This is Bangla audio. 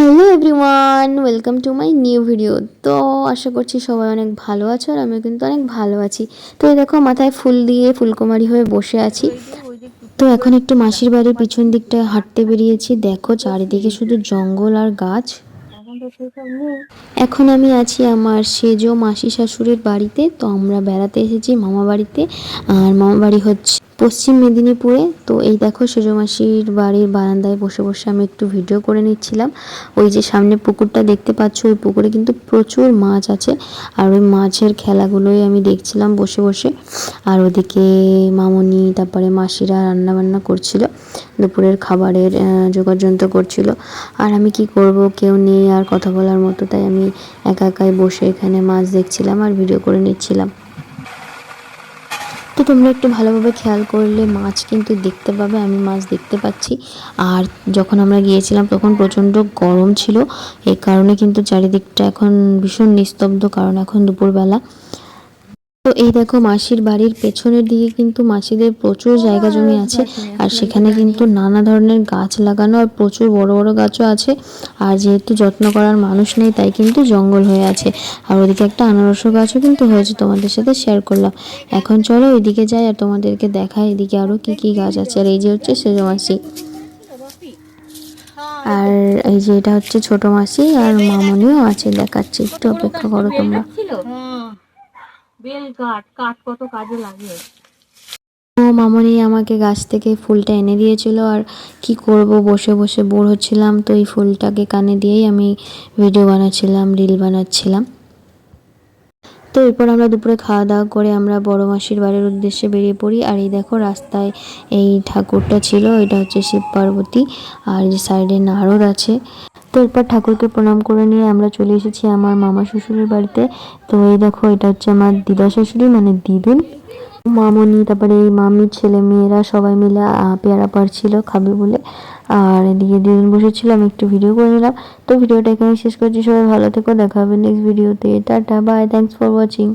Hello everyone, welcome to my new video. তো আশা করছি সবাই অনেক ভালো আছো আর আমিও কিন্তু অনেক ভালো আছি। তো এই দেখো মাথায় ফুল দিয়ে ফুলকুমারি হয়ে বসে আছি। তো এখন একটু মাসির বাড়ির পিছন দিকটায় হাঁটতে বেরিয়েছি। দেখো চারিদিকে শুধু জঙ্গল আর গাছ। এখন আমি আছি আমার সেজ মাসি শাশুড়ির বাড়িতে। তো আমরা বেড়াতে এসেছি মামা বাড়িতে। আর মামা বাড়ি হচ্ছে পশ্চিম মেদিনীপুরে। তো এই দেখো সেজো মাসির বাড়ির বারান্দায় বসে বসে আমি একটু ভিডিও করে নিচ্ছিলাম। ওই যে সামনে পুকুরটা দেখতে পাচ্ছ ওই পুকুরে কিন্তু প্রচুর মাছ আছে। আর ওই মাছের খেলাগুলোই আমি দেখছিলাম বসে বসে। আর ওদিকে মামনি তারপরে মাসিরা রান্না বান্না করছিল দুপুরের খাবারের আহ, জোগাড় যন্ত্র করছিল। আর আমি কি করব কেউ নেই আর কথা বলার মতো তাই আমি একা একাই বসে এখানে মাছ দেখছিলাম আর ভিডিও করে নিচ্ছিলাম। তো তোমরা একটু ভালোভাবে খেয়াল করলে মাছ কিন্তু দেখতে পাবে, আমি মাছ দেখতে পাচ্ছি। আর যখন আমরা গিয়েছিলাম তখন প্রচণ্ড গরম ছিল এই কারণে কিন্তু চারিদিকটা এখন ভীষণ নিস্তব্ধ, কারণ এখন দুপুরবেলা। তো এই দেখো মাসির বাড়ির পেছনের দিকে কিন্তু মাসিদের প্রচুর জায়গা জমি আছে। আর সেখানে কিন্তু নানা ধরনের গাছ লাগানো আর প্রচুর বড় বড় গাছও আছে। আর যেহেতু যত্ন করার মানুষ নেই তাই কিন্তু জঙ্গল হয়ে আছে। আর ওদিকে একটা আনারস গাছও কিন্তু হয়েছে তোমাদের সাথে শেয়ার করলাম। এখন চলো ওইদিকে যাই আর তোমাদেরকে দেখাই এদিকে আরও কি কি গাছ আছে। আর এই যে হচ্ছে সেজো মাসি। আর এই যে এটা হচ্ছে ছোট মাসি আর মামনিও আছে দেখাচ্ছি। একটু অপেক্ষা করো তোমরা। মামনি আমাকে গাছ থেকে ফুলটা এনে দিয়েছিল আর কি করব? বসে বসে বোর হচ্ছিলাম তো এই ফুলটাকে কানে দিয়েই আমি ভিডিও বানাচ্ছিলাম রিল বানাচ্ছিলাম। তো এরপর আমরা দুপুরে খাওয়া দাওয়া করে আমরা বড় মাসির বাড়ির উদ্দেশ্যে বেরিয়ে পড়ি আর এই দেখো রাস্তায় এই ঠাকুরটা ছিল, এটা হচ্ছে শিব পার্বতী আর যে সাইডে নারদ আছে। তো এরপর ঠাকুরকে প্রণাম করে নিয়ে আমরা চলে এসেছি আমার মামা শ্বশুরের বাড়িতে। তো এই দেখো, এটা হচ্ছে আমার দিদা শ্বশুরি মানে দিদুন। মামনি, তারপরে এই মামির ছেলে মেয়েরা সবাই মিলে পেয়ারা পাড়ছিল খাবে বলে। আর এদিকে দিদুন বসেছিল, আমি একটু ভিডিও করে নিলাম। তো ভিডিওটা এখানে শেষ করছি, সবাই ভালো থেকো, দেখা হবে নেক্সট ভিডিওতে tata bye thanks for watching